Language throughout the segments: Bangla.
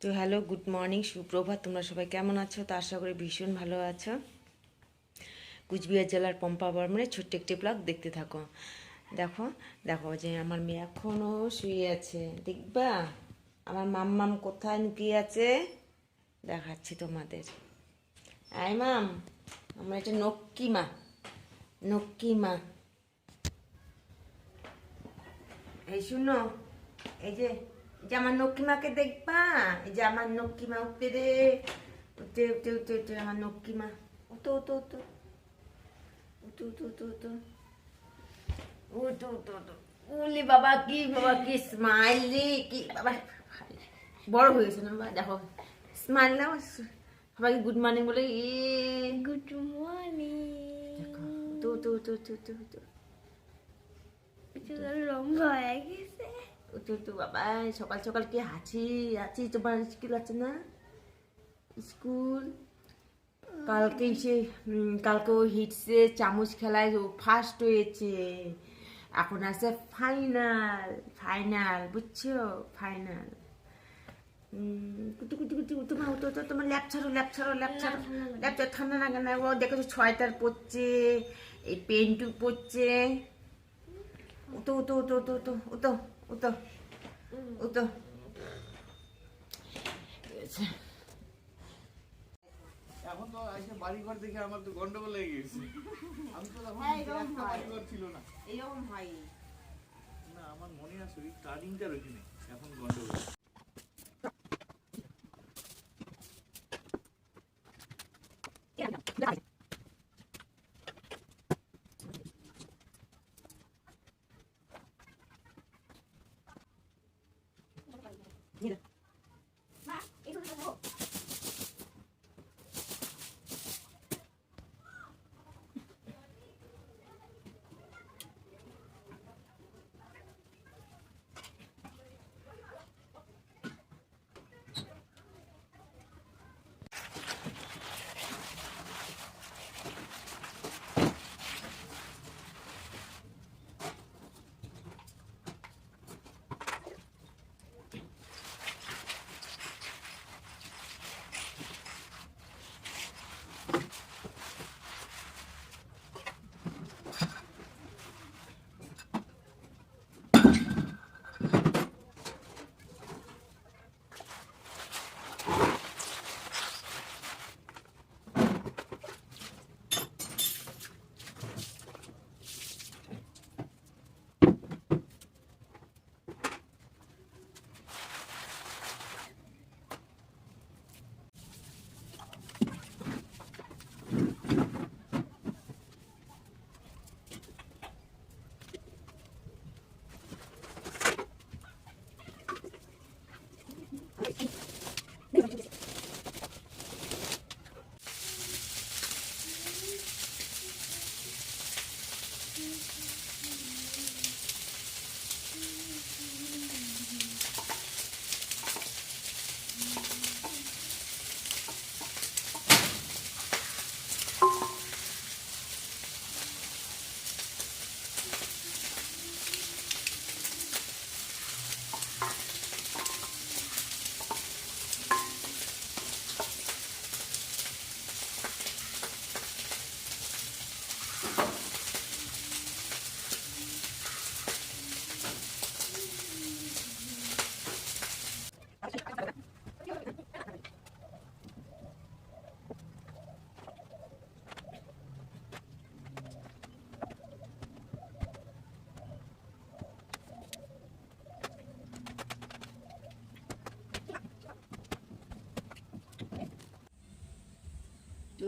তো হ্যালো, গুড মর্নিং, সুপ্রভাত, তোমরা সবাই কেমন আছো? তো আশা করি ভীষণ ভালো আছো। কুচবিহার জেলার পম্পা বর্মনে ছোট্ট একটি ব্লগ দেখতে থাকো। দেখো দেখো যে আমার মেয়ে এখনও শুয়ে আছে। দেখবা? আমার মাম্মাম কোথায় লুকিয়ে আছে? দেখাচ্ছি তোমাদের। আই মাম, আমার এটা নক্কি মা নক্কি মা। এই শুনো, এই যে যে আমার নক্কিমাকে দেখবা? এই যে আমার নক্কিমা উঠতে রে উঠতে উঠতে উঠতে উঠতে আমার নক্কিমা উঠো উঠো উঠো। উঠো উঠো উঠো উঠো। উঠো উঠো উঠো। উলি বাবা কি বাবা কি স্মাইল কি বাবা। বড় হয়েছে না বাবা? দেখো। স্মাইল না সবাইকে গুড মর্নিং বলে এ। গুড মর্নিং উঠো উঠো উঠো উঠো উঠো উঠো। লম্বা হয়ে গেছে। উঠো বাবা সকাল সকাল কি হাঁচি? হাঁচি তোমার স্কুল আছে না? স্কুল? কালকে সে কালকে ও হিটসে চামচ খেলায় ও ফার্স্ট হয়েছে। এখন আছে ফাইনাল ফাইনাল বুঝছ? ফাইনাল কুটু কুটু কুটু তোমার উঠো তো তোমার ল্যাপ ছাড়ো ল্যাপ ছাড়ো ল্যাপ ছাড়ো ল্যাপ ছাড়ো ঠান্ডা লাগে না ও দেখেছ ছয়টার পড়ছে এই পেন্টু পড়ছে উতো উতো উতো উতো উতো উতো উতো উতো এখন তো আইসে বাড়ি ঘর দেখে আমার তো গন্ডগোল লেগে গেছে। আমি তো তখন হ্যাঁ, একটা। বাড়ি ঘর ছিল না। এরকম হয়। না আমার মনে আছে ওই কারিংটার ওইখানে এখন গন্ডগোল।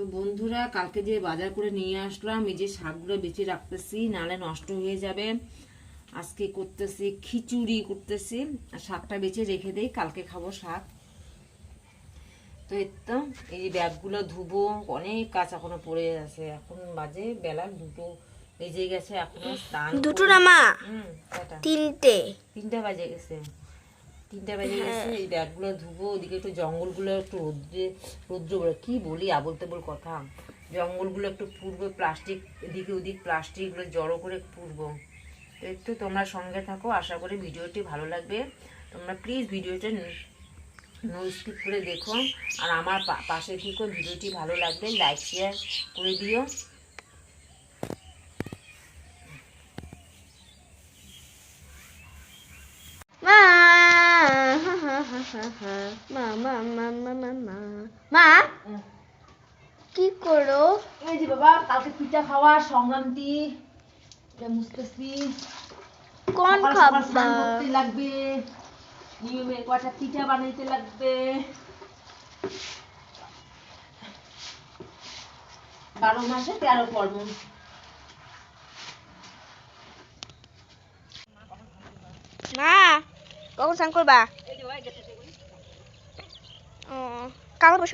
তো বন্ধুরা কালকে যে বাজার করে নিয়ে আসলাম এই যে শাকগুলো বেঁচে রাখতেছি নালে নষ্ট হয়ে যাবে। আজকে করতেছি খিচুড়ি করতেছি আর শাকটা বেঁচে রেখে দেই কালকে খাব শাক। তো এর তো এই ব্যাগগুলো ধুবো অনেক কাজ এখনও পড়ে আছে। এখন বাজে বেলা দুটো বেজে গেছে এখনও দুটো না মা? তিনটে। তিনটা বাজে গেছে। তিনটা বাজে গেছে এই ব্যাগগুলো ধুবো ওদিকে একটু জঙ্গলগুলো একটু রোদ্রে রৌদ্র বলে কি বলি আবল তেবল কথা। জঙ্গলগুলো একটু পুরবো প্লাস্টিক এদিকে ওদিক প্লাস্টিকগুলো জড়ো করে পুরবো তো একটু তোমরা সঙ্গে থাকো আশা করি ভিডিওটি ভালো লাগবে। তোমরা প্লিজ ভিডিওটা নো স্কিপ করে দেখো। আর আমার পা- পাশে থেকেও ভিডিওটি ভালো লাগবে লাইক শেয়ার করে দিও মা মা মা মা মা মা মা। মা কি করো? এই যে বাবা কালকে পিঠা খাওয়া সংক্রান্তি এটা মুছতেছি। কোন লাগবে নিয়মের কটা পিঠা বানাইতে লাগবে। বারো মাসে তেরো পার্বণ মা কখন করবা ও কাগজ বসে করলে হবে না না ঠিকই না কালকে সংক্রান্তি কালকে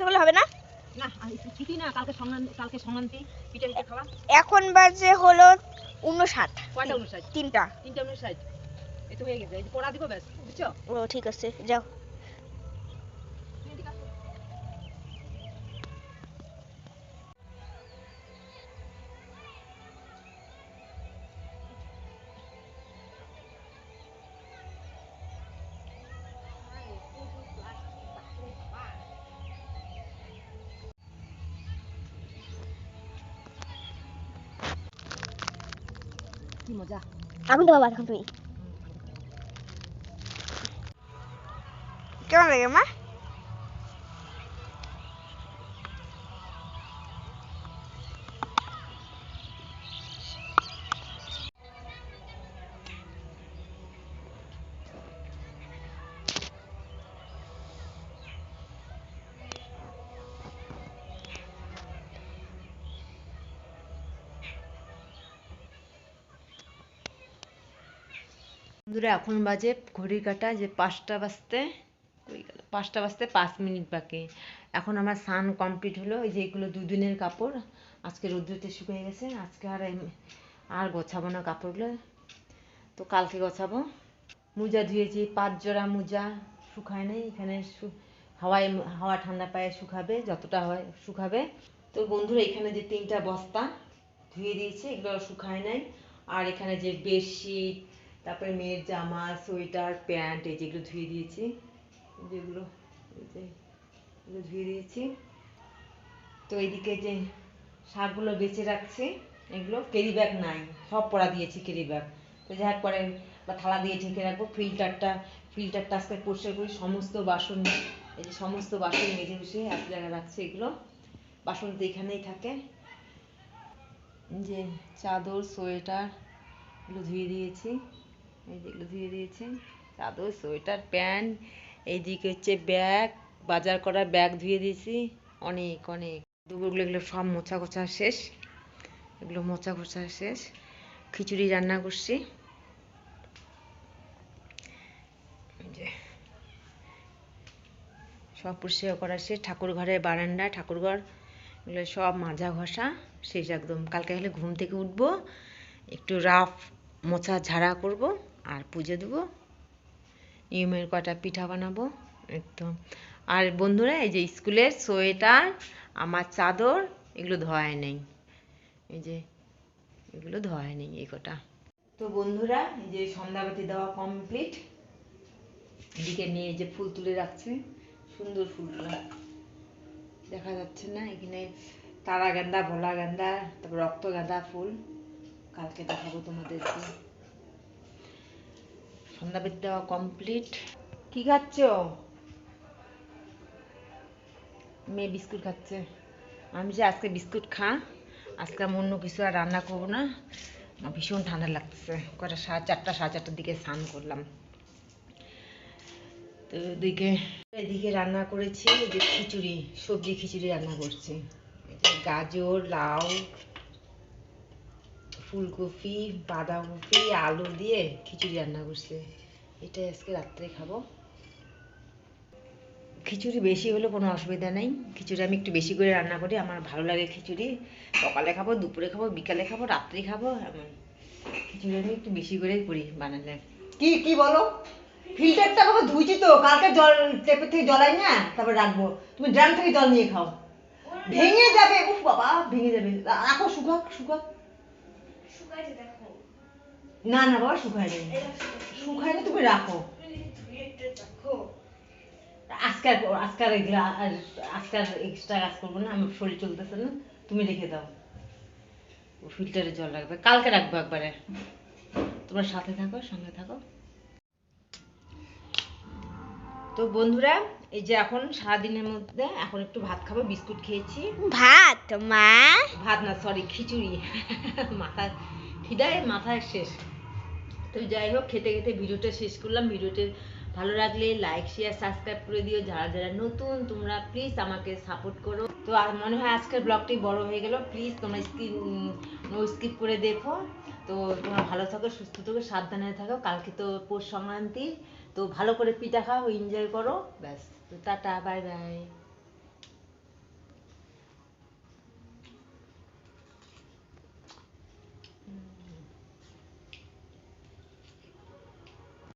সংক্রান্তি পিঠা হবে না এখন বাজে হলো উনষাট তিনটা। তিনটা উনষাট এই তো হয়ে গেছে পড়া দিব ব্যাস বুঝছ? ও ঠিক আছে যাও। কি মজা আগুন দেওয়া এখন তুমি কেমন লাগে মা বন্ধুরা, এখন বাজে ঘড়ির কাটা, যে পাঁচটা বাজতে গেল? পাঁচটা বাজতে পাঁচ মিনিট বাকি। এখন আমার স্নান কমপ্লিট হলো, এই যে এগুলো দুদিনের কাপড়, আজকে রৌদ্রতে শুকিয়ে গেছে, আজকে আর আর গোছাবো না কাপড়গুলো, তো কালকে গোছাবো। মোজা ধুয়েছি, পাঁচ জোড়া মোজা, শুকায় নেই, এখানে হাওয়ায়, হাওয়া ঠান্ডা পায়ে শুকাবে, যতটা হয় শুকাবে। তো বন্ধুরা, এখানে যে তিনটা বস্তা ধুয়ে দিয়েছি, এগুলো শুকায় নাই। আর এখানে যে বেডশিট তারপরে মেয়ের জামা, সোয়েটার, প্যান্ট, এই যেগুলো ধুয়ে দিয়েছি, যেগুলো এগুলো ধুয়ে দিয়েছি। তো এইদিকে যে শাকগুলো বেঁচে রাখছি, এগুলো ক্যারি ব্যাগ নাই, সব পরা দিয়েছি ক্যারি ব্যাগ তো যাই হোক, পরে বা থালা দিয়ে ঢেকে রাখব ফিল্টারটা ফিল্টারটা আজকে পরিষ্কার করি সমস্ত বাসন, এই যে সমস্ত বাসন মেজে বসে এক জায়গায় রাখছি এগুলো। বাসন তো এখানেই থাকে। যে চাদর, সোয়েটার, এগুলো ধুয়ে দিয়েছি। এই যেগুলো ধুয়ে দিয়েছি চাদর সোয়েটার, প্যান্ট, এইদিকে হচ্ছে ব্যাগ, বাজার করার ব্যাগ ধুয়ে দিয়েছি। অনেক অনেক। দুপুরগুলো এগুলো সব মোছা কোছা শেষ। এগুলো মোছা কোছা শেষ। খিচুড়ি রান্না করছি। সব পরিষ্কার করা শেষ। ঠাকুর ঘরের বারান্দা ঠাকুর ঘর এগুলো সব মাজা ঘষা শেষ একদম। কালকে হলে ঘুম থেকে উঠবো, একটু রাফ মোছা ঝাড়া করব। আর পুজো দেবো। নিয়মের কটা পিঠা বানাবো, একদম। আর বন্ধুরা, এই যে স্কুলের সোয়েটার, আমার চাদর, এগুলো ধোয়ায় নেই। এই যে, এগুলো ধোয়ায় নেই এই কটা। তো বন্ধুরা, এই যে সন্ধ্যাবাতি দেওয়া কমপ্লিট। এদিকে নিয়ে যে ফুল তুলে রাখছে, সুন্দর ফুলগুলো। দেখা যাচ্ছে না, এখানে তারা গাঁদা ভোলা গাঁদা তারপর রক্ত গাঁদা ফুল। কালকে দেখাবো তোমাদেরকে। সন্ধ্যাবাতি দেওয়া কমপ্লিট কি খাচ্ছ? মেয়ে বিস্কুট খাচ্ছে। আমি যে আজকে বিস্কুট খা আজকে আমি অন্য কিছু আর রান্না করব না। আমার ভীষণ ঠান্ডা লাগতেছে। কটা সাড়ে চারটা সাড়ে চারটার দিকে স্নান করলাম। তো এদিকে এদিকে রান্না করেছি যে খিচুড়ি সবজি খিচুড়ি রান্না করছি। গাজর লাউ ফুলকপি বাঁধাকপি আলু দিয়ে খিচুড়ি রান্না করছে। এটাই আজকে রাত্রে খাব। খিচুড়ি বেশি হলে কোনো অসুবিধা নেই। খিচুড়ি আমি একটু বেশি করে রান্না করি আমার ভালো লাগে খিচুড়ি। সকালে খাব দুপুরে খাব বিকালে খাব রাত্রে খাব এমন। খিচুড়ি আমি একটু বেশি করেই করি বানালে। কি কি বলো? ফিল্টারটা বাবা ধুইছি তো কালকে জল টেপের থেকে জল আই না তারপর রাখব। তুমি ড্রাম থেকে জল নিয়ে খাও। ভেঙে যাবে উফ বাবা ভেঙে যাবে। রাখো শুকাক শুকাক। না না বাবা শুকায় নেই। শুকায় না তুমি রাখো দেখো আজকে আর আজকে আর এগুলো আর এক্সট্রা কাজ করব না আমার শরীর চলতেছে না তুমি রেখে দাও। ফিল্টারে জল রাখবে। কালকে রাখব একবারে। তোমরা সাথে থাকো সঙ্গে থাকো। তো বন্ধুরা এই যে এখন সারাদিনের মধ্যে এখন একটু ভাত খাব বিস্কুট খেয়েছি। ভাত? মা? ভাত না সরি খিচুড়ি। মাথা খিদায় মাথায় শেষ। তো যাই হোক খেতে খেতে ভিডিওটা শেষ করলাম। ভিডিওতে ভালো লাগলে লাইক শেয়ার সাবস্ক্রাইব করে দিও। যারা যারা নতুন তোমরা প্লিজ আমাকে সাপোর্ট করো। তো আর মনে হয় আজকের ব্লগটি বড় হয়ে গেল। প্লিজ তোমরা স্কিপ নো স্কিপ করে দেখো। তো তোমরা ভালো থাকো সুস্থ থাকো সাবধানে থাকো। কালকে তো পৌষ সংক্রান্তি। তো ভালো করে পিঠা খাও এনজয় করো। ব্যাস। Tata bye bye